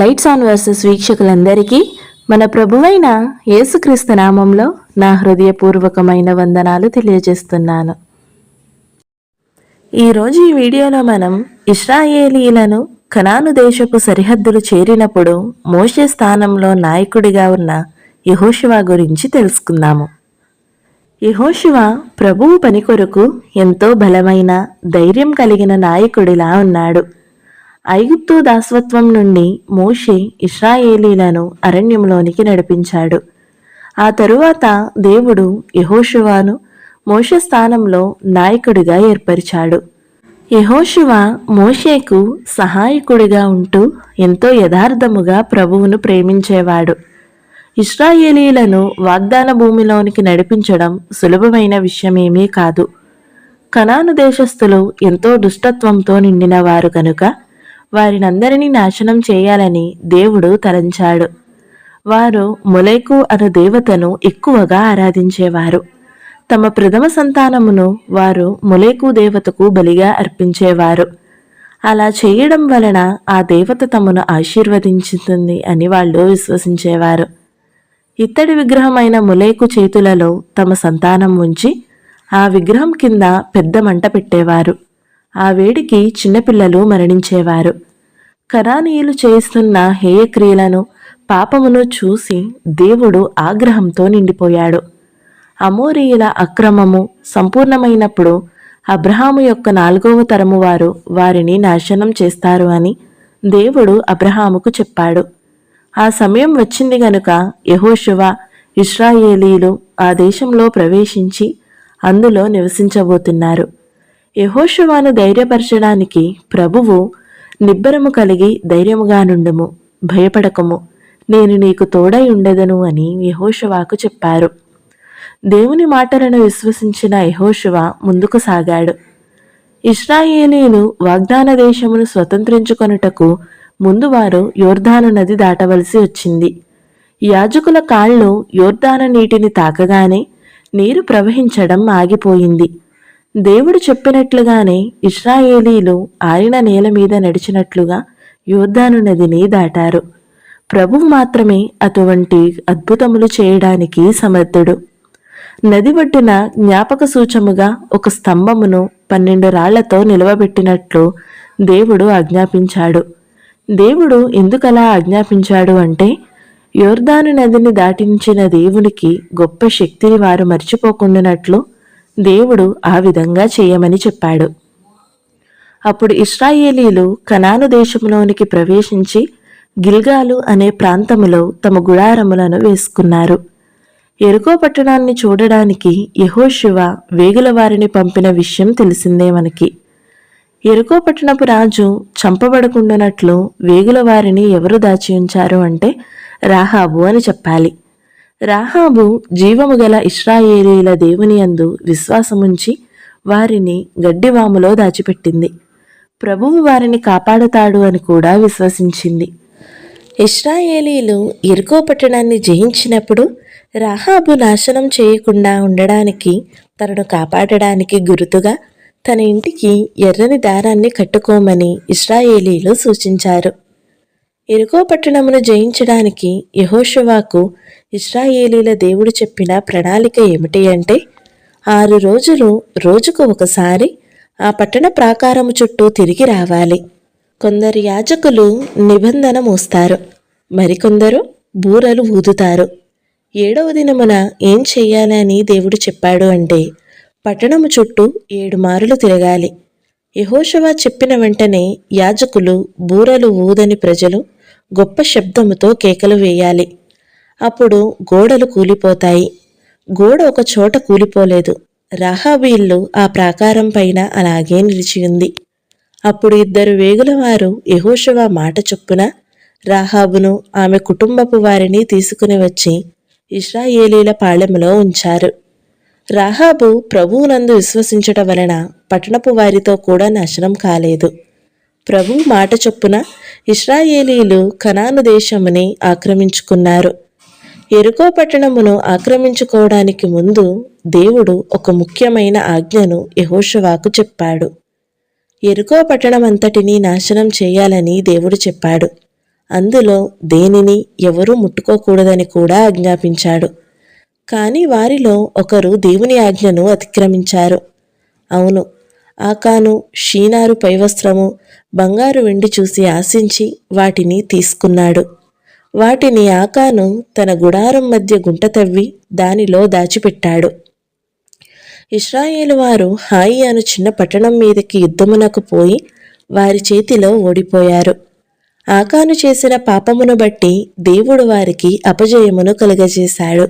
Lights on versus వీక్షకులందరికీ మన ప్రభువైన యేసుక్రీస్తు నామంలో నా హృదయపూర్వకమైన వందనాలు తెలియజేస్తున్నాను. ఈరోజు ఈ వీడియోలో మనం ఇస్రాయేలీలను కనాను దేశపు సరిహద్దులు చేరినప్పుడు మోషే స్థానంలో నాయకుడిగా ఉన్న యహోషివా గురించి తెలుసుకుందాము. యెహోషువ ప్రభువు పని కొరకు ఎంతో బలమైన ధైర్యం కలిగిన నాయకుడిలా ఉన్నాడు. ఐగుప్తు దాసత్వం నుండి మోషే ఇస్రాయేలీలను అరణ్యంలోనికి నడిపించాడు. ఆ తరువాత దేవుడు యెహోషువాను మోషే స్థానంలో నాయకుడిగా ఏర్పరిచాడు. యహోశివ మోషేకు సహాయకుడిగా ఉంటూ ఎంతో యథార్థముగా ప్రభువును ప్రేమించేవాడు. ఇస్రాయేలీలను వాగ్దాన భూమిలోనికి నడిపించడం సులభమైన విషయమేమీ కాదు. కనాను దేశస్థులు ఎంతో దుష్టత్వంతో నిండినవారు కనుక వారినందరినీ నాశనం చేయాలని దేవుడు తలంచాడు. వారు మొలైకు అను దేవతను ఎక్కువగా ఆరాధించేవారు. తమ ప్రథమ సంతానమును వారు మొలేకు దేవతకు బలిగా అర్పించేవారు. అలా చేయడం వలన ఆ దేవత తమను ఆశీర్వదించుతుంది అని వాళ్ళు విశ్వసించేవారు. ఇత్తడి విగ్రహమైన ములేకు చేతులలో తమ సంతానం ఉంచి ఆ విగ్రహం కింద పెద్ద మంట పెట్టేవారు. ఆ వేడికి చిన్నపిల్లలు మరణించేవారు. కరానీయులు చేస్తున్న హేయక్రియలను పాపమును చూసి దేవుడు ఆగ్రహంతో నిండిపోయాడు. అమోరీయుల అక్రమము సంపూర్ణమైనప్పుడు అబ్రహాము యొక్క నాలుగవ తరము వారు వారిని నాశనం చేస్తారు అని దేవుడు అబ్రహాముకు చెప్పాడు. ఆ సమయం వచ్చింది గనుక యెహోషువ ఇస్రాయేలీలు ఆ దేశంలో ప్రవేశించి అందులో నివసించబోతున్నారు. యహోషువాను ధైర్యపరచడానికి ప్రభువు నిబ్బరము కలిగి ధైర్యముగా నుండుము. భయపడకము. నేను నీకు తోడై ఉండదను అని యహోషువాకు చెప్పారు. దేవుని మాటలను విశ్వసించిన యహోషువ ముందుకు సాగాడు. ఇస్రాయేలీలు వాగ్దాన దేశమును స్వతంత్రించుకొనుటకు ముందు వారు యోర్ధాను నది దాటవలసి వచ్చింది. యాజకుల కాళ్ళు యోర్ధాన నీటిని తాకగానే నీరు ప్రవహించడం ఆగిపోయింది. దేవుడు చెప్పినట్లుగానే ఇస్రాయేలీలు ఆరిన నేల మీద నడిచినట్లుగా యోర్ధాను నదిని దాటారు. ప్రభువు మాత్రమే అటువంటి అద్భుతములు చేయడానికి సమర్థుడు. నది ఒడ్డున జ్ఞాపక సూచముగా ఒక స్తంభమును పన్నెండు రాళ్ళతో నిలవబెట్టినట్లు దేవుడు ఆజ్ఞాపించాడు. దేవుడు ఎందుకలా ఆజ్ఞాపించాడు అంటే యోర్దాను నదిని దాటించిన దేవునికి గొప్ప శక్తిని వారు మర్చిపోకుండానట్లు దేవుడు ఆ విధంగా చేయమని చెప్పాడు. అప్పుడు ఇస్రాయేలీలు కనాను దేశంలోనికి ప్రవేశించి గిల్గాలు అనే ప్రాంతములో తమ గుడారములను వేసుకున్నారు. ఎరుకో పట్టణాన్ని చూడడానికి యహోశివ వేగుల వారిని పంపిన విషయం తెలిసిందే మనకి. ఎరుకో పట్టణపు రాజు చంపబడకుండానట్లు వేగుల వారిని ఎవరు దాచి ఉంచారు అంటే రాహాబు అని చెప్పాలి. రాహాబు జీవము గల ఇస్రాయేలీల దేవుని యందు విశ్వాసముంచి వారిని గడ్డివాములో దాచిపెట్టింది. ప్రభువు వారిని కాపాడుతాడు అని కూడా విశ్వసించింది. ఇస్రాయేలీలు ఎరుకో పట్టణాన్ని జయించినప్పుడు రాహాబు నాశనం చేయకుండా ఉండడానికి తనను కాపాడడానికి గురుతుగా తన ఇంటికి ఎర్రని దారాన్ని కట్టుకోమని ఇస్రాయేలీలు సూచించారు. ఎరుకో పట్టణమును జయించడానికి యహోషువాకు ఇస్రాయేలీల దేవుడు చెప్పిన ప్రణాళిక ఏమిటి అంటే ఆరు రోజులు రోజుకు ఒకసారి ఆ పట్టణ ప్రాకారము చుట్టూ తిరిగి రావాలి. కొందరు యాజకులు నిబంధన మోస్తారు. మరికొందరు బూరలు ఊదుతారు. ఏడవ దినమున ఏం చెయ్యాలని దేవుడు చెప్పాడు అంటే పట్టణము చుట్టూ ఏడు మారులు తిరగాలి. యహోషవా చెప్పిన వెంటనే యాజకులు బూరలు ఊదని ప్రజలు గొప్ప శబ్దముతో కేకలు వేయాలి. అప్పుడు గోడలు కూలిపోతాయి. గోడ ఒక చోట కూలిపోలేదు. రాహాబీళ్ళు ఆ ప్రాకారం పైన అలాగే నిలిచి ఉంది. అప్పుడు ఇద్దరు వేగులవారు యహోషువ మాట చొప్పున రాహాబును ఆమె కుటుంబపు వారిని తీసుకుని వచ్చి ఇస్రాయేలీల పాళెములో ఉంచారు. రాహాబు ప్రభువునందు విశ్వసించటం వలన పట్టణపు వారితో కూడా నాశనం కాలేదు. ప్రభు మాట చొప్పున ఇస్రాయేలీలు కనాను దేశముని ఆక్రమించుకున్నారు. ఎరుకో పట్టణమును ఆక్రమించుకోవడానికి ముందు దేవుడు ఒక ముఖ్యమైన ఆజ్ఞను యెహోషువాకు చెప్పాడు. ఎరుకో పట్టణమంతటినీ నాశనం చేయాలని దేవుడు చెప్పాడు. అందులో దేనిని ఎవరూ ముట్టుకోకూడదని కూడా ఆజ్ఞాపించాడు. కానీ వారిలో ఒకరు దేవుని ఆజ్ఞను అతిక్రమించారు. అవును ఆకాను షీనారు పైవస్త్రము బంగారు వెండి చూసి ఆశించి వాటిని తీసుకున్నాడు. వాటిని ఆకాను తన గుడారం మధ్య గుంట తవ్వి దానిలో దాచిపెట్టాడు. ఇస్రాయేలు వారు హాయి అను చిన్న పట్టణం మీదకి యుద్ధమునకు పోయి వారి చేతిలో ఓడిపోయారు. ఆకాను చేసిన పాపమును బట్టి దేవుడు వారికి అపజయమును కలుగజేశాడు.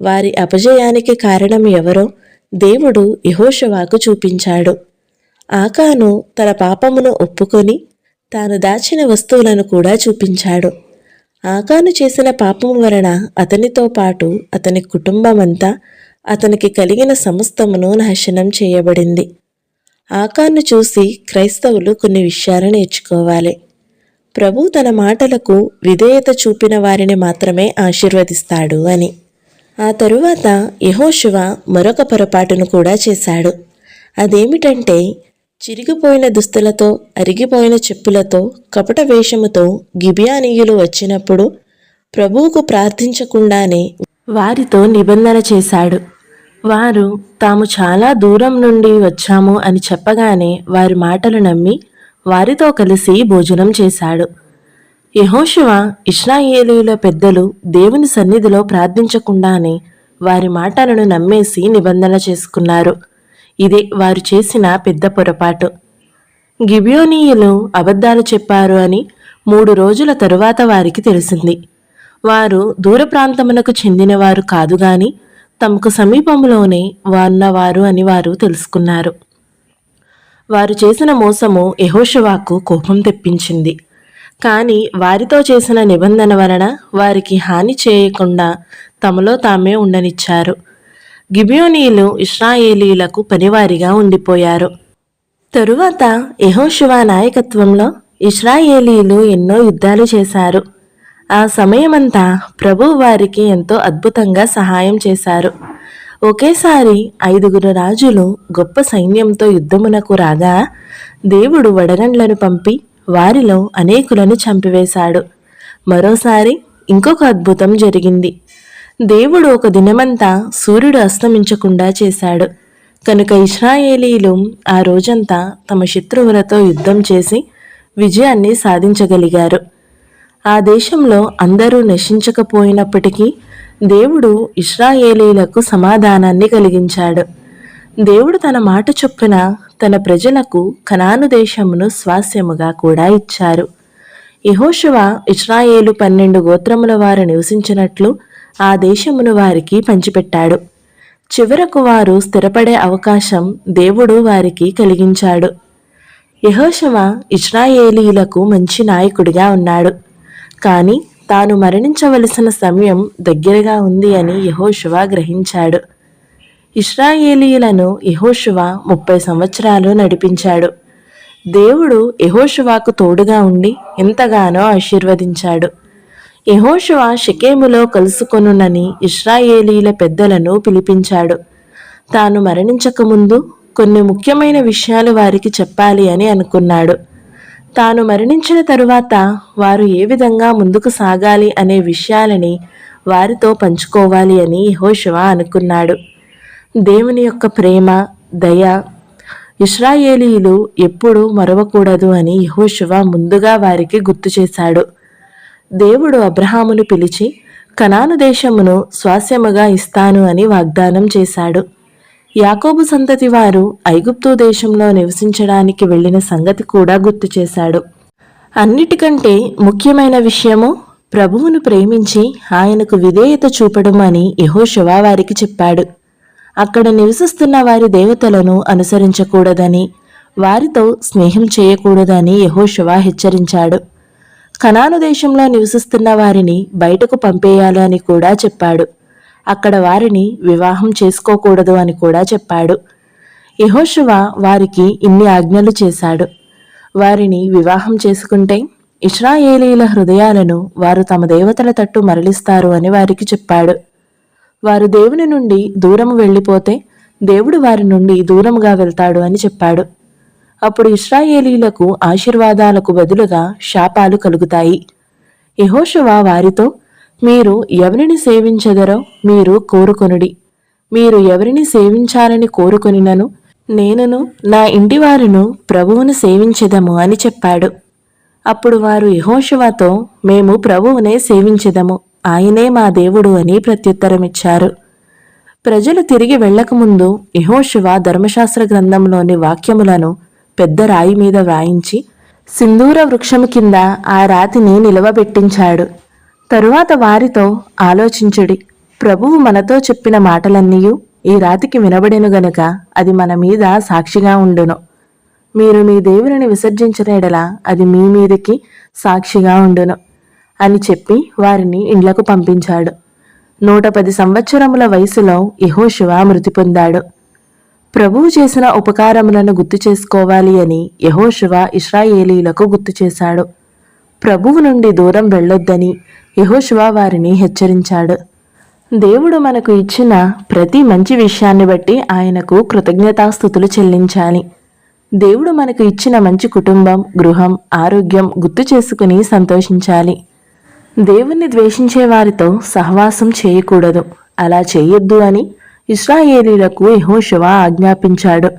వారి అపజయానికి కారణం ఎవరో దేవుడు యహోషవాకు చూపించాడు. ఆకాను తన పాపమును ఒప్పుకొని తాను దాచిన వస్తువులను కూడా చూపించాడు. ఆకాను చేసిన పాపం వలన అతనితో పాటు అతని కుటుంబమంతా అతనికి కలిగిన సమస్తమును నాశనం చేయబడింది. ఆకాను చూసి క్రైస్తవులు కొన్ని విషయాలు నేర్చుకోవాలి. ప్రభు తన మాటలకు విధేయత చూపిన వారిని మాత్రమే ఆశీర్వదిస్తాడు అని. ఆ తరువాత యహోశివ మరొక పొరపాటును కూడా చేశాడు. అదేమిటంటే చిరిగిపోయిన దుస్తులతో అరిగిపోయిన చెప్పులతో కపట వేషముతో గిబియానీయులు వచ్చినప్పుడు ప్రభువుకు ప్రార్థించకుండానే వారితో నిబంధన చేశాడు. వారు తాము చాలా దూరం నుండి వచ్చాము అని చెప్పగానే వారి మాటలు నమ్మి వారితో కలిసి భోజనం చేశాడు. యహోశివ ఇస్రాయేలీల పెద్దలు దేవుని సన్నిధిలో ప్రార్థించకుండానే వారి మాటలను నమ్మేసి నిబంధన చేసుకున్నారు. ఇదే వారు చేసిన పెద్ద పొరపాటు. గిబియోనీయులు అబద్ధాలు చెప్పారు అని మూడు రోజుల తరువాత వారికి తెలిసింది. వారు దూర ప్రాంతమునకు చెందినవారు కాదు గాని తమకు సమీపంలోనే ఉన్నవారు అని వారు తెలుసుకున్నారు. వారు చేసిన మోసము యహోషవాకు కోపం తెప్పించింది. కానీ వారితో చేసిన నిబంధన వలన వారికి హాని చేయకుండా తమలో తామే ఉండనిచ్చారు. గిబియోనీలు ఇస్రాయేలీలకు పనివారిగా ఉండిపోయారు. తరువాత యహోశివా నాయకత్వంలో ఇస్రాయేలీలు ఎన్నో యుద్ధాలు చేశారు. ఆ సమయమంతా ప్రభు వారికి ఎంతో అద్భుతంగా సహాయం చేశారు. ఒకేసారి ఐదుగురు రాజులు గొప్ప సైన్యంతో యుద్ధమునకు రాగా దేవుడు వడగండ్లను పంపి వారిలో అనేకులను చంపివేశాడు. మరోసారి ఇంకొక అద్భుతం జరిగింది. దేవుడు ఒక దినమంతా సూర్యుడు అస్తమించకుండా చేశాడు. కనుక ఇస్రాయేలీలు ఆ రోజంతా తమ శత్రువులతో యుద్ధం చేసి విజయాన్ని సాధించగలిగారు. ఆ దేశంలో అందరూ నశించకపోయినప్పటికీ దేవుడు ఇస్రాయేలీలకు సమాధానాన్ని కలిగించాడు. దేవుడు తన మాట చొప్పున తన ప్రజలకు కనాను దేశమును స్వాస్యముగా కూడా ఇచ్చారు. యహోశివ ఇస్రాయేలు పన్నెండు గోత్రముల వారు నివసించినట్లు ఆ దేశమును వారికి పంచిపెట్టాడు. చివరకు వారు స్థిరపడే అవకాశం దేవుడు వారికి కలిగించాడు. యెహోషువ ఇస్రాయేలీలకు మంచి నాయకుడిగా ఉన్నాడు. కానీ తాను మరణించవలసిన సమయం దగ్గరగా ఉంది అని యహోశివ గ్రహించాడు. ఇస్రాయేలీయులను యెహోషువ ముప్పై సంవత్సరాలు నడిపించాడు. దేవుడు యెహోషువాకు తోడుగా ఉండి ఎంతగానో ఆశీర్వదించాడు. యెహోషువ షికేములో కలుసుకొనునని ఇస్రాయేలీల పెద్దలను పిలిపించాడు. తాను మరణించకముందు కొన్ని ముఖ్యమైన విషయాలు వారికి చెప్పాలి అని అనుకున్నాడు. తాను మరణించిన తరువాత వారు ఏ విధంగా ముందుకు సాగాలి అనే విషయాలని వారితో పంచుకోవాలి అని యహోశివ అనుకున్నాడు. దేవుని యొక్క ప్రేమ దయ ఇస్రాయేలీలు ఎప్పుడూ మరవకూడదు అని యహోశివ ముందుగా వారికి గుర్తు చేశాడు. దేవుడు అబ్రహామును పిలిచి కనాను దేశమును స్వాస్యముగా ఇస్తాను అని వాగ్దానం చేశాడు. యాకోబు సంతతి వారు ఐగుప్తు దేశంలో నివసించడానికి వెళ్ళిన సంగతి కూడా గుర్తు చేశాడు. అన్నిటికంటే ముఖ్యమైన విషయము ప్రభువును ప్రేమించి ఆయనకు విధేయత చూపడం అని యహోశివ వారికి చెప్పాడు. అక్కడ నివసిస్తున్న వారి దేవతలను అనుసరించకూడదని వారితో స్నేహం చేయకూడదని యహోశివా హెచ్చరించాడు. కనాను దేశంలో నివసిస్తున్న వారిని బయటకు పంపేయాలి అని కూడా చెప్పాడు. అక్కడ వారిని వివాహం చేసుకోకూడదు అని కూడా చెప్పాడు. యెహోషువ వారికి ఇన్ని ఆజ్ఞలు చేశాడు. వారిని వివాహం చేసుకుంటే ఇస్రాయేలీల హృదయాలను వారు తమ దేవతల తట్టు మరలిస్తారు అని వారికి చెప్పాడు. వారు దేవుని నుండి దూరము వెళ్ళిపోతే దేవుడు వారి నుండి దూరంగా వెళ్తాడు అని చెప్పాడు. అప్పుడు ఇస్రాయేలీలకు ఆశీర్వాదాలకు బదులుగా శాపాలు కలుగుతాయి. యెహోషువ వారితో మీరు ఎవరిని సేవించదరో మీరు కోరుకొనుడి. మీరు ఎవరిని సేవించాలని కోరుకొనినను నేనును నా ఇంటివారును ప్రభువును సేవించెదము అని చెప్పాడు. అప్పుడు వారు యెహోషువతో మేము ప్రభువునే సేవించెదము. ఆయనే మా దేవుడు అని ప్రత్యుత్తరమిచ్చారు. ప్రజలు తిరిగి వెళ్ళకముందు యహోశివ ధర్మశాస్త్ర గ్రంథంలోని వాక్యములను పెద్ద రాయి మీద వ్రాయించి సింధూర వృక్షము కింద ఆ రాతిని నిలవబెట్టించాడు. తరువాత వారితో ఆలోచించుడి ప్రభువు మనతో చెప్పిన మాటలన్నీయు ఈ రాతికి వినబడెను గనుక అది మన మీద సాక్షిగా ఉండును. మీరు మీ దేవుని విసర్జించిన ఎడల అది మీ మీదకి సాక్షిగా ఉండును. అని చెప్పి వారిని ఇండ్లకు పంపించాడు. నూట పది సంవత్సరముల వయసులో యహోశివ మృతి పొందాడు. ప్రభువు చేసిన ఉపకారములను గుర్తు చేసుకోవాలి అని యహోశివ ఇస్రాయేలీలకు గుర్తు చేశాడు. ప్రభువు నుండి దూరం వెళ్ళొద్దని యహోశివ వారిని హెచ్చరించాడు. దేవుడు మనకు ఇచ్చిన ప్రతి మంచి విషయాన్ని బట్టి ఆయనకు కృతజ్ఞతాస్థుతులు చెల్లించాలి. దేవుడు మనకు ఇచ్చిన మంచి కుటుంబం గృహం ఆరోగ్యం గుర్తు చేసుకుని సంతోషించాలి. దేవుణ్ణి ద్వేషించే వారితో సహవాసం చేయకూడదు. అలా చేయొద్దు అని ఇస్రాయేలీలకు యెహోషువ ఆజ్ఞాపించాడు.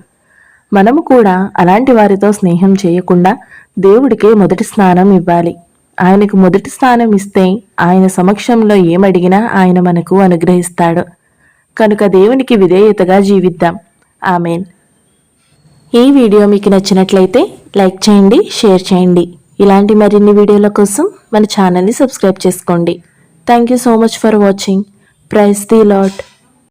మనము కూడా అలాంటి వారితో స్నేహం చేయకుండా దేవుడికే మొదటి స్థానం ఇవ్వాలి. ఆయనకు మొదటి స్థానం ఇస్తే ఆయన సమక్షంలో ఏమడిగినా ఆయన మనకు అనుగ్రహిస్తాడు. కనుక దేవునికి విధేయతగా జీవిద్దాం. ఆమెన్. ఈ వీడియో మీకు నచ్చినట్లయితే లైక్ చేయండి షేర్ చేయండి. ఇలాంటి మరిన్ని వీడియోల కోసం మన ఛానల్ని సబ్స్క్రైబ్ చేసుకోండి. Thank you so much for watching praise the Lord